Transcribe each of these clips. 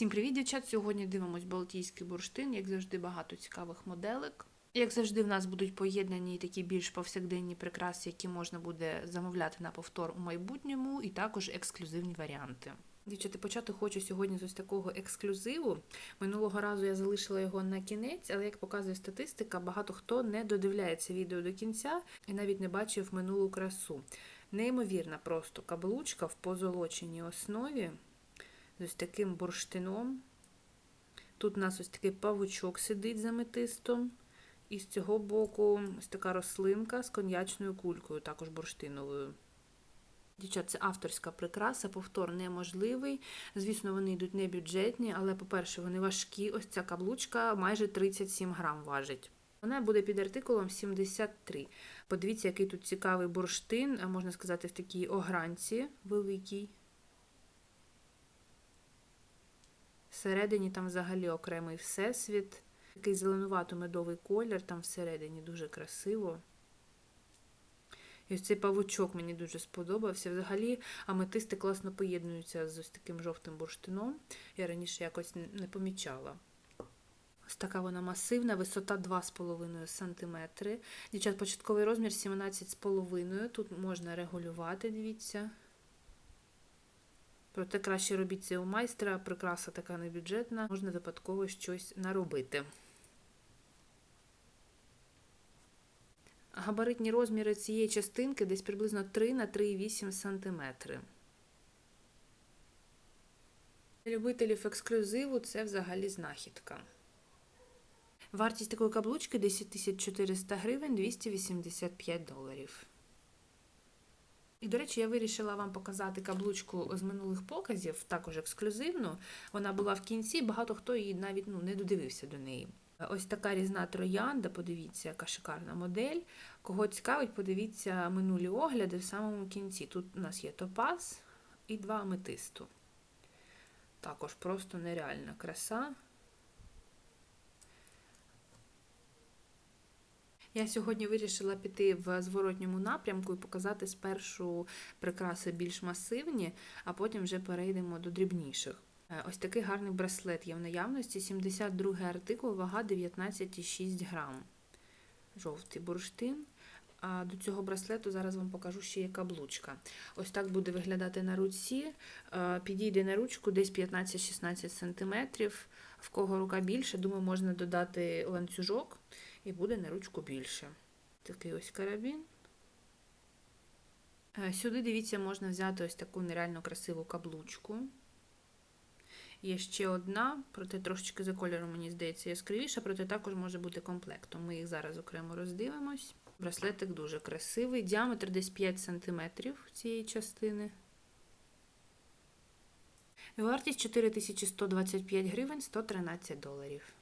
Всім привіт, дівчат! Сьогодні дивимось Балтійський бурштин, як завжди, багато цікавих моделек. Як завжди, в нас будуть поєднані такі більш повсякденні прикраси, які можна буде замовляти на повтор у майбутньому, і також ексклюзивні варіанти. Дівчата, почати хочу сьогодні з ось такого ексклюзиву. Минулого разу я залишила його на кінець, але як показує статистика, багато хто не додивляється відео до кінця і навіть не бачив минулу красу. Неймовірна просто каблучка в позолоченій основі ось таким бурштином. Тут у нас ось такий павучок сидить за метистом. І з цього боку ось така рослинка з коньячною кулькою, також бурштиновою. Дівчат, це авторська прикраса, повтор неможливий. Звісно, вони йдуть не бюджетні, але, по-перше, вони важкі. Ось ця каблучка майже 37 грам важить. Вона буде під артикулом 73. Подивіться, який тут цікавий бурштин, можна сказати, в такій огранці великій. Всередині там взагалі окремий всесвіт. Такий зеленувато-медовий колір, там всередині дуже красиво. І ось цей павучок мені дуже сподобався. Взагалі, аметисти класно поєднуються з ось таким жовтим бурштином. Я раніше якось не помічала. Ось така вона масивна, висота 2,5 см. Дівчат, початковий розмір 17,5 Тут можна регулювати, дивіться. Проте краще робіть це у майстра, прикраса така небюджетна, можна випадково щось наробити. Габаритні розміри цієї частинки десь приблизно 3 на 3,8 см. Для любителів ексклюзиву це взагалі знахідка. Вартість такої каблучки 10 400 гривень 285 доларів. І, до речі, я вирішила вам показати каблучку з минулих показів, також ексклюзивну. Вона була в кінці, багато хто її навіть ну, не додивився до неї. Ось така різна троянда, подивіться, яка шикарна модель. Кого цікавить, подивіться минулі огляди в самому кінці. Тут у нас є топаз і два аметисту. Також просто нереальна краса. Я сьогодні вирішила піти в зворотньому напрямку і показати спершу прикраси більш масивні, а потім вже перейдемо до дрібніших. Ось такий гарний браслет є в наявності. 72 артикул, вага 19,6 грам. Жовтий бурштин. А до цього браслету зараз вам покажу ще є каблучка. Ось так буде виглядати на руці. Підійде на ручку десь 15-16 см. В кого рука більше, думаю, можна додати ланцюжок і буде на ручку більше. Такий ось карабін. Сюди, дивіться, можна взяти ось таку нереально красиву каблучку. Є ще одна, проте трошечки за кольором, мені здається, яскравіша, проте також може бути комплектом. Ми їх зараз окремо роздивимось. Браслетик дуже красивий, діаметр десь 5 см цієї частини. Вартість 4125 гривень 113 доларів.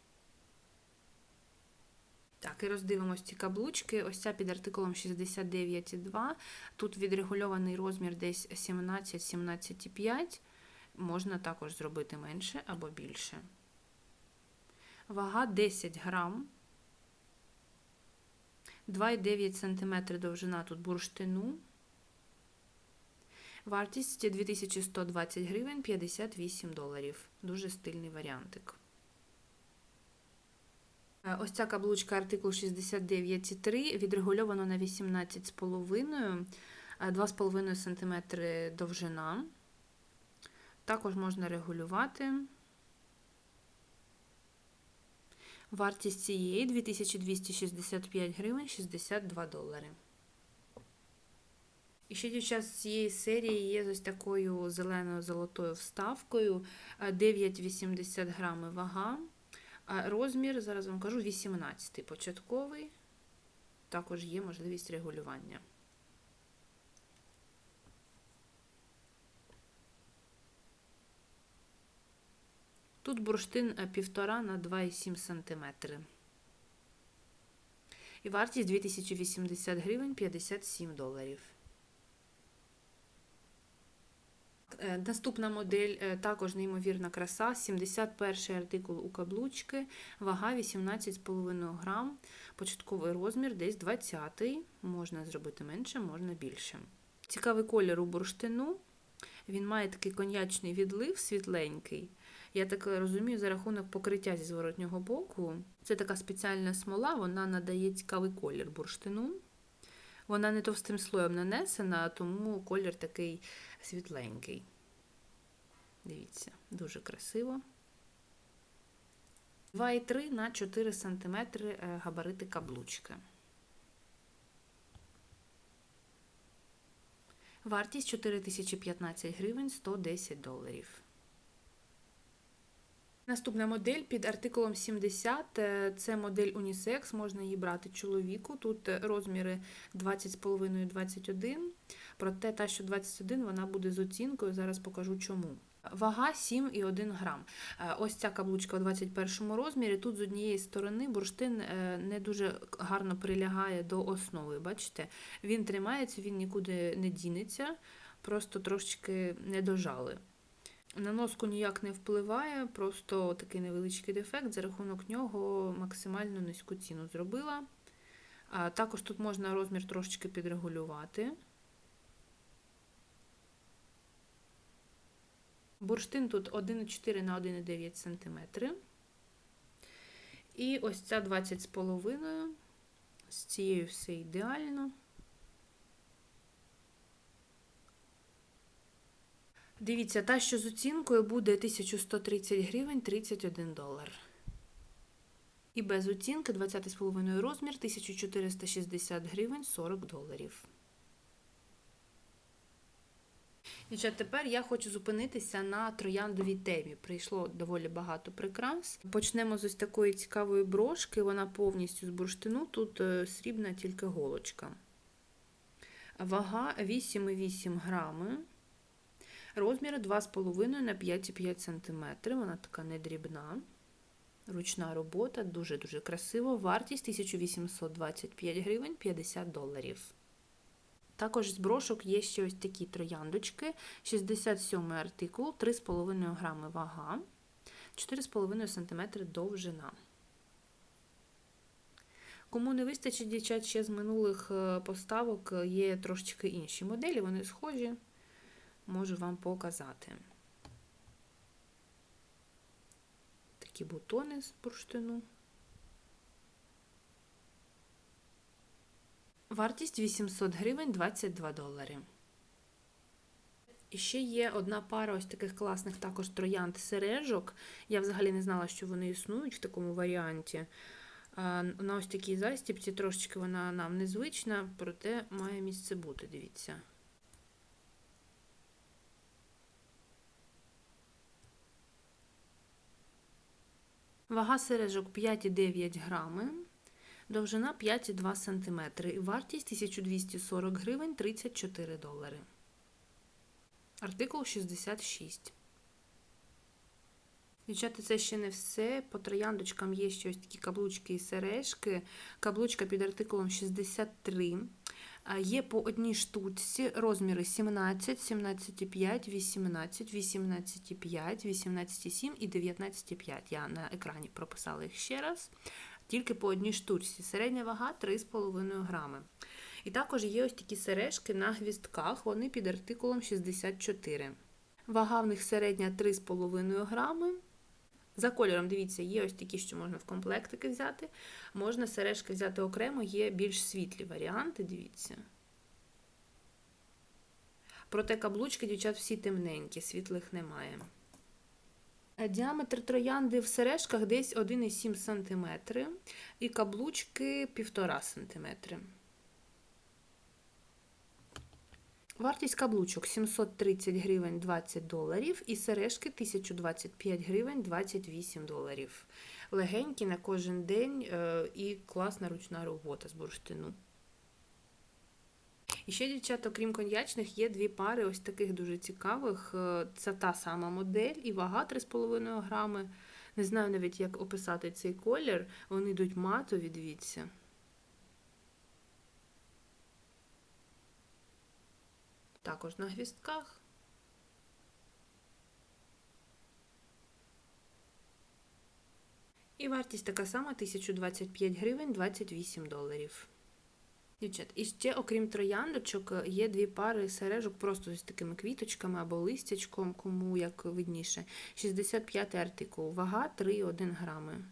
Так, і роздивимось ці каблучки. Ось ця під артикулом 69,2. Тут відрегульований розмір десь 17-17,5. Можна також зробити менше або більше. Вага 10 грам. 2,9 см довжина тут бурштину. Вартість 2120 гривень 58 доларів. Дуже стильний варіантик. Ось ця каблучка артикул 69,3 відрегульовано на 18,5, 2,5 см довжина. Також можна регулювати. Вартість цієї 2265 гривень 62 долари. І ще дівчат з цієї серії є ось такою зеленою-золотою вставкою 9,80 грами вага. Розмір, зараз вам кажу, 18 початковий. Також є можливість регулювання. Тут бурштин 1,5 на 2,7 см. І вартість 2080 гривень 57 доларів. Наступна модель також неймовірна краса. 71 артикул у каблучки, вага 18,5 грам, початковий розмір десь 20 Можна зробити менше, можна більше. Цікавий колір у бурштину. Він має такий коньячний відлив, світленький. Я так розумію, за рахунок покриття зі зворотнього боку. Це така спеціальна смола, вона надає цікавий колір бурштину. Вона не товстим слоєм нанесена, тому колір такий світленький. Дивіться, дуже красиво. 2,3 на 4 см габарити каблучки. Вартість 4015 гривень 110 доларів. Наступна модель під артикулом 70. е, Це модель унісекс, можна її брати чоловіку. Тут е, розміри 20,5-21, Проте та, що 21, вона буде з оцінкою. Зараз покажу чому. Вага 7,1 грам. Е, Ось ця каблучка у 21 розмірі. Тут з однієї сторони бурштин не дуже гарно прилягає до основи. Бачите? Він тримається, він нікуди не дінеться, просто трошечки не дожали. На носку ніяк не впливає, просто такий невеличкий дефект. За рахунок нього максимально низьку ціну зробила. А також тут можна розмір трошечки підрегулювати. Бурштин тут 1,4 на 1,9 см. І ось ця 20,5. З цією все ідеально. Дивіться, та, що з оцінкою буде 1130 гривень 31 долар. І без оцінки 20,5 розмір 1460 гривень 40 доларів. Дівчат, тепер я хочу зупинитися на трояндовій темі. Прийшло доволі багато прикрас. Почнемо з ось такої цікавої брошки. Вона повністю з бурштину. Тут е, срібна тільки голочка. Вага 8,8 грами. Розміри 2,5 на 5,5 см. Вона така недрібна. Ручна робота, дуже-дуже красиво. Вартість 1825 гривень 50 доларів. Також з брошок є ще ось такі трояндочки. 67 артикул, 3,5 грами вага, 4,5 см довжина. Кому не вистачить дівчат ще з минулих е, поставок, є трошечки інші моделі, вони схожі, можу вам показати. Такі бутони з бурштину. Вартість 800 гривень 22 долари. І ще є одна пара ось таких класних також троянд сережок. Я взагалі не знала, що вони існують в такому варіанті. На ось такій застіпці трошечки вона нам незвична, проте має місце бути, дивіться. Вага сережок 5,9 грами. Довжина 5,2 см і вартість 1240 гривень 34 долари. Артикул 66. Дівчата, це ще не все. По трояндочкам є ще ось такі каблучки і сережки. Каблучка під артикулом 63. Є по одній штучці розміри 17, 17,5, 18, 18,5, 18,7 і 19,5. Я на екрані прописала їх ще раз. Тільки по одній штучці. Середня вага 3,5 грами. І також є ось такі сережки на гвістках, вони під артикулом 64. Вага в них середня 3,5 грами. За кольором, дивіться, є ось такі, що можна в комплектики взяти. Можна сережки взяти окремо, є більш світлі варіанти, дивіться. Проте каблучки, дівчат, всі темненькі, світлих немає. Діаметр троянди в сережках десь 1,7 см і каблучки 1,5 см. Вартість каблучок 730 гривень 20 доларів і сережки 1025 гривень 28 доларів. Легенькі на кожен день і класна ручна робота з бурштину. І ще, дівчата, окрім коньячних, є дві пари ось таких дуже цікавих. Це та сама модель і вага 3,5 грами. Не знаю навіть, як описати цей колір. Вони йдуть матові, дивіться. Також на гвістках. І вартість така сама 1025 гривень 28 доларів. Дівчат, і ще, окрім трояндочок, є дві пари сережок просто з такими квіточками або листячком, кому як видніше. 65 артикул, вага 3,1 грами.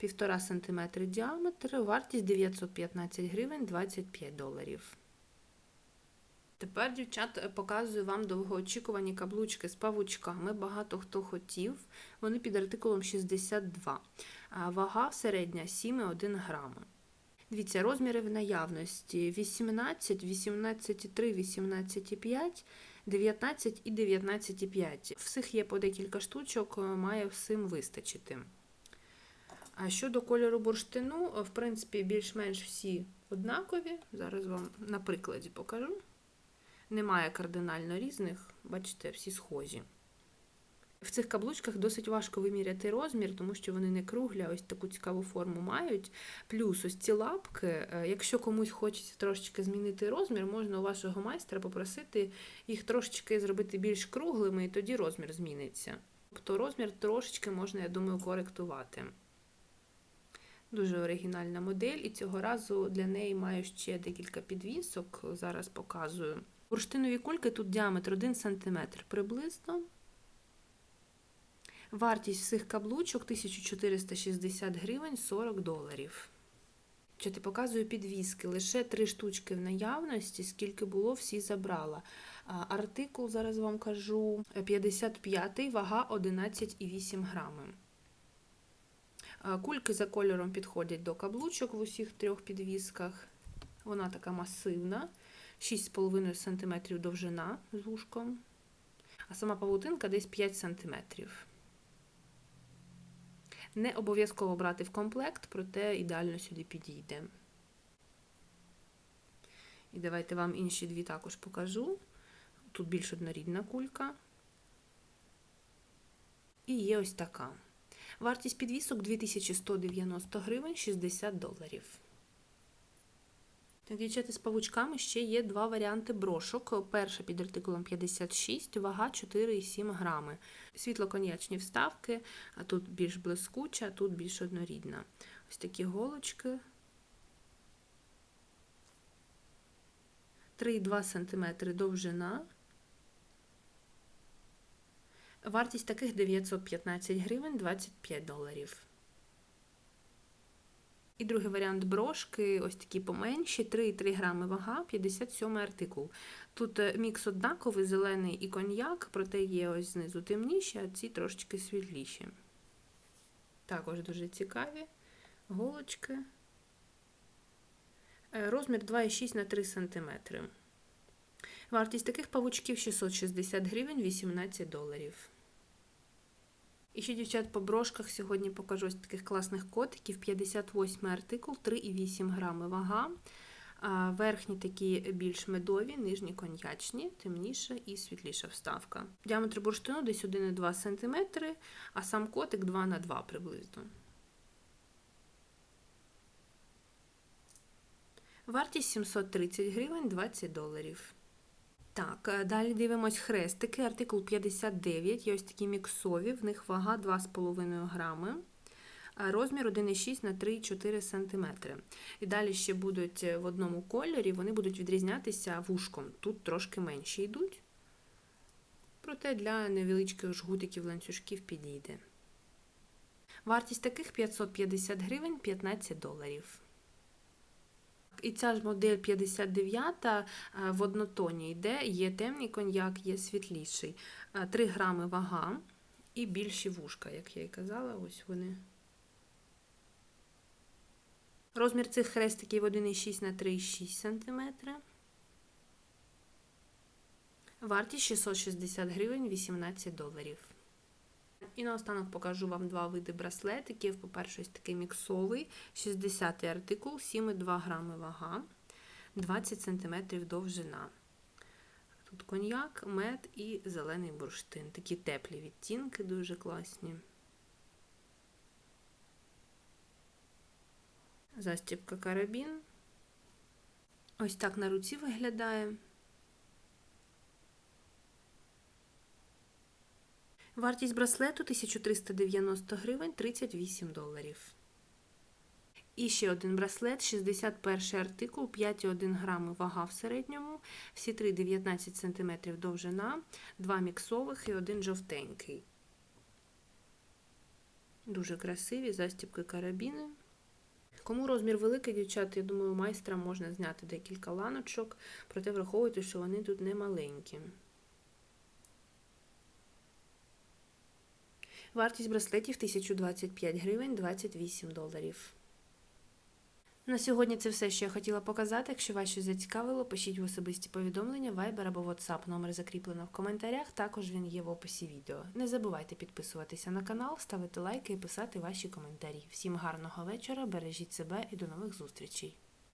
1,5 см діаметр, вартість 915 гривень 25 доларів. Тепер, дівчат, показую вам довгоочікувані каблучки з павучками. Багато хто хотів. Вони під артикулом 62. А вага середня 7,1 грами. Дивіться, розміри в наявності 18, 18,3, 18,5, 19 і 19,5. Всіх є по декілька штучок, має всім вистачити. А щодо кольору бурштину, в принципі, більш-менш всі однакові. Зараз вам на прикладі покажу. Немає кардинально різних, бачите, всі схожі. В цих каблучках досить важко виміряти розмір, тому що вони не круглі, а ось таку цікаву форму мають. Плюс ось ці лапки, е, якщо комусь хочеться трошечки змінити розмір, можна у вашого майстра попросити їх трошечки зробити більш круглими, і тоді розмір зміниться. Тобто розмір трошечки можна, я думаю, коректувати. Дуже оригінальна модель, і цього разу для неї маю ще декілька підвісок, зараз показую. Бурштинові кульки тут діаметр 1 см приблизно. Вартість всіх каблучок 1460 гривень 40 доларів. Що ти показую підвіски. Лише три штучки в наявності, скільки було, всі забрала. Артикул, зараз вам кажу, 55 вага 11,8 грами. Кульки за кольором підходять до каблучок в усіх трьох підвісках. Вона така масивна, 6,5 см довжина з вушком, а сама павутинка десь 5 см. Не обов'язково брати в комплект, проте ідеально сюди підійде. І давайте вам інші дві також покажу. Тут більш однорідна кулька. І є ось така. Вартість підвісок 2190 гривень 60 доларів. Так, дівчата з павучками ще є два варіанти брошок. Перша під артикулом 56, вага 4,7 грами. Світло-коньячні вставки, а тут більш блискуча, а тут більш однорідна. Ось такі голочки. 3,2 см довжина. Вартість таких 915 гривень 25 доларів. І другий варіант брошки, ось такі поменші, 3,3 грами вага, 57 артикул. Тут е, мікс однаковий, зелений і коньяк, проте є ось знизу темніші, а ці трошечки світліші. Також дуже цікаві голочки. Е, розмір 2,6 на 3 см. Вартість таких павучків 660 гривень 18 доларів. І ще, дівчат, по брошках сьогодні покажу ось таких класних котиків. 58 артикул, 3,8 грами вага. Верхні такі більш медові, нижні коньячні, темніша і світліша вставка. Діаметр бурштину десь 1,2 см, а сам котик 2 на 2 приблизно. Вартість 730 гривень 20 доларів. Так, е, далі дивимось хрестики, артикул 59, є ось такі міксові, в них вага 2,5 грами, розмір 1,6 на 3,4 см. І далі ще будуть е, в одному кольорі, вони будуть відрізнятися вушком. Тут трошки менші йдуть, проте для невеличких жгутиків ланцюжків підійде. Вартість таких 550 гривень 15 доларів. І ця ж модель 59 е, в однотоні йде, є темний коньяк, є світліший. 3 е, грами вага і більші вушка, як я і казала, ось вони. Розмір цих хрестиків 1,6 на 3,6 см. Вартість 660 гривень 18 доларів. І наостанок покажу вам два види браслетиків. По-перше, ось такий міксовий, 60 артикул, 7,2 грами вага, 20 см довжина. Тут коньяк, мед і зелений бурштин. Такі теплі відтінки, дуже класні. Застібка карабін. Ось так на руці виглядає. Вартість браслету 1390 гривень 38 доларів. І ще один браслет, 61 артикул, 5,1 грами вага в середньому, всі три 19 см довжина, два міксових і один жовтенький. Дуже красиві застібки карабіни. Кому розмір великий, дівчат, я думаю, майстра можна зняти декілька ланочок, проте враховуйте, що вони тут не маленькі. Вартість браслетів 1025 гривень 28 доларів. На сьогодні це все, що я хотіла показати. Якщо вас щось зацікавило, пишіть в особисті повідомлення, Viber або WhatsApp. Номер закріплено в коментарях. Також він є в описі відео. Не забувайте підписуватися на канал, ставити лайки і писати ваші коментарі. Всім гарного вечора, бережіть себе і до нових зустрічей!